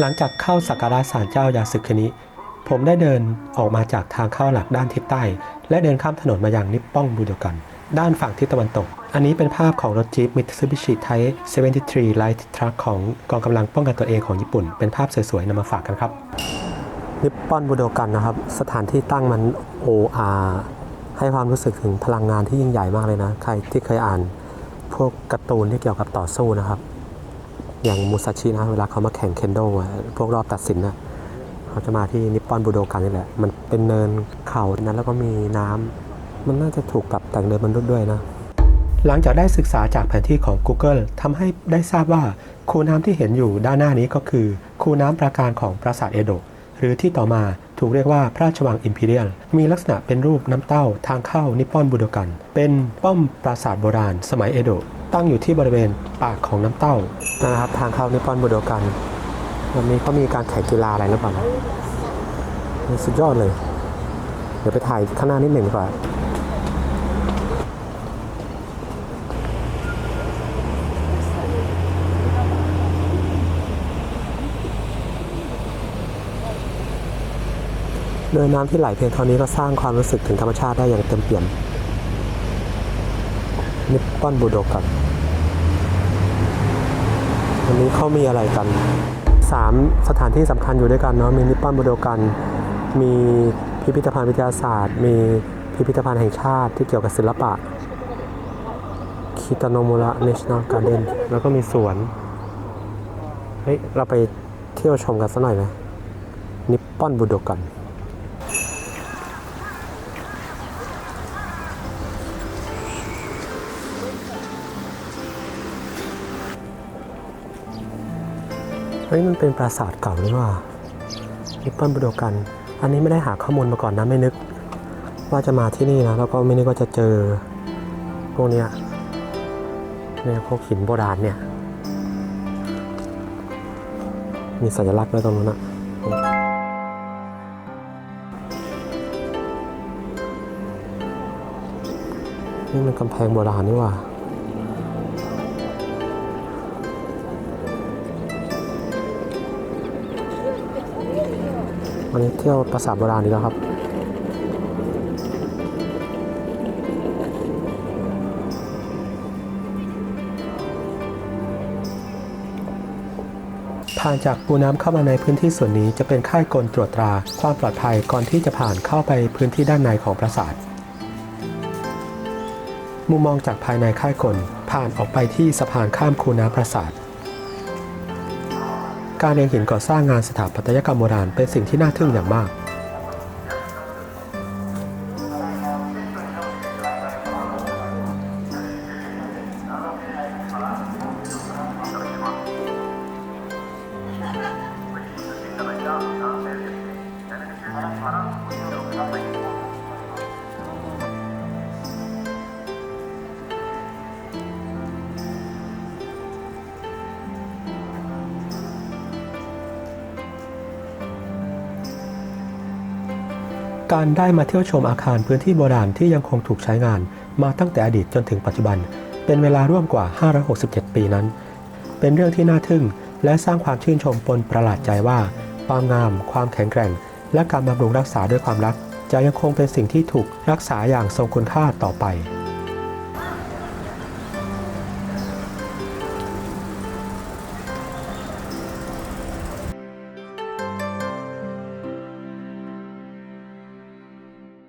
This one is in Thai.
หลังจากเข้าสักการะศาลเจ้ายาสึคนิผมได้เดินออกมาจากทางเข้าหลักด้านทิศใต้ และเดินข้ามถนนมาอยังนิปป้องบูโดกัน ด้านฝั่งทิศตะวันตก อันนี้เป็นภาพของรถจี๊ป Mitsubishi Type 73 Light Truck ของกองกำลังป้องกันตัวเองของญี่ปุ่น เป็นภาพสวยๆนำมาฝากกันครับ นิปปอนบูโดกันนะครับ สถานที่ตั้งมัน OR ให้ความรู้สึกถึงพลังงานที่ยิ่งใหญ่มากเลยนะ ใครที่เคยอ่าน พวกการ์ตูนที่เกี่ยวกับต่อสู้นะครับ อย่างมูซาชินะเวลาเขามาแข่งเคนโดะพวกรอบตัดสินนะเขาจะมาที่นิปปอนบูโดกันนี่แหละ มันเป็นเนินเขานั้นแล้วก็มีน้ำมันน่าจะถูกปรับแต่งโดยมนุษย์ด้วยนะ หลังจากได้ศึกษาจากแผนที่ของ Google ทำให้ได้ทราบว่าคูน้ำที่เห็นอยู่ด้านหน้านี้ก็คือ คูน้ำปราการของปราสาทเอโดะหรือที่ต่อมาถูกเรียกว่าพระราชวังอิมพีเรียล มีลักษณะเป็นรูปน้ำเต้าทางเข้านิปปอนบูโดกัน เป็นป้อมปราสาทโบราณ สมัยเอโดะ ตั้งอยู่ที่บริเวณปากของน้ำเต้านะครับทางเข้านิปอนบูโดกันวันนี้เขามีการแข่งกีฬาอะไรหรือเปล่านะสุดยอดเลย เดี๋ยวไปถ่ายข้างหน้านิดหนึ่งดีกว่าเนินน้ำที่ไหลเพียงเท่านี้ก็สร้างความรู้สึกถึงธรรมชาติได้อย่างเต็มเปี่ยมนิปปอนบูโดกัน วันนี้เขามีอะไรกันสามสถานที่สำคัญอยู่ด้วยกันเนาะมีนิปปอนบูโดกัน มีพิพิธภัณฑ์วิทยาศาสตร์ มีพิพิธภัณฑ์แห่งชาติที่เกี่ยวกับศิลปะคิตโนมุระ National Garden แล้วก็มีสวน เฮ้ย เราไปเที่ยวชมกันสักหน่อยไหมนิปปอนบูโดกัน ฮ้ยมันเป็นปราสาทเก่าหรือว่านิปปอนบูโดกัน อันนี้ไม่ได้หาข้อมูลมาก่อนนะไม่นึก ว่าจะมาที่นี่นะแล้วก็ไม่นึกว่าจะเจอพวกเนี้ยเนี่ยพวกหินโบราณเนี่ย มีสัญลักษณ์ด้วยตรงนั้นอะนี่มันกำแพงโบราณนี่ว่า วันนี้เที่ยวปราสาทโบราณดีแล้วครับผ่านจากปูน้ำเข้ามาในพื้นที่ส่วนนี้จะเป็นค่ายกลตรวจตราความปลอดภัยก่อนที่จะผ่านเข้าไปพื้นที่ด้านในของปราสาท มุมมองจากภายในค่ายกลผ่านออกไปที่สะพานข้ามคูน้ำปราสาท การเรียงหินก่อสร้างงานสถาปัตยกรรมโบราณเป็นสิ่งที่น่าทึ่งอย่างมาก การได้มาเที่ยวชมอาคารพื้นที่โบราณที่ยังคงถูกใช้งาน มาตั้งแต่อดีตจนถึงปัจจุบัน เป็นเวลาร่วมกว่า 567 ปีนั้น เป็นเรื่องที่น่าทึ่งและสร้างความชื่นชมปนประหลาดใจว่า ความงาม ความแข็งแกร่ง และการบำรุงรักษาด้วยความรัก จะยังคงเป็นสิ่งที่ถูกรักษาอย่างทรงคุณค่าต่อไป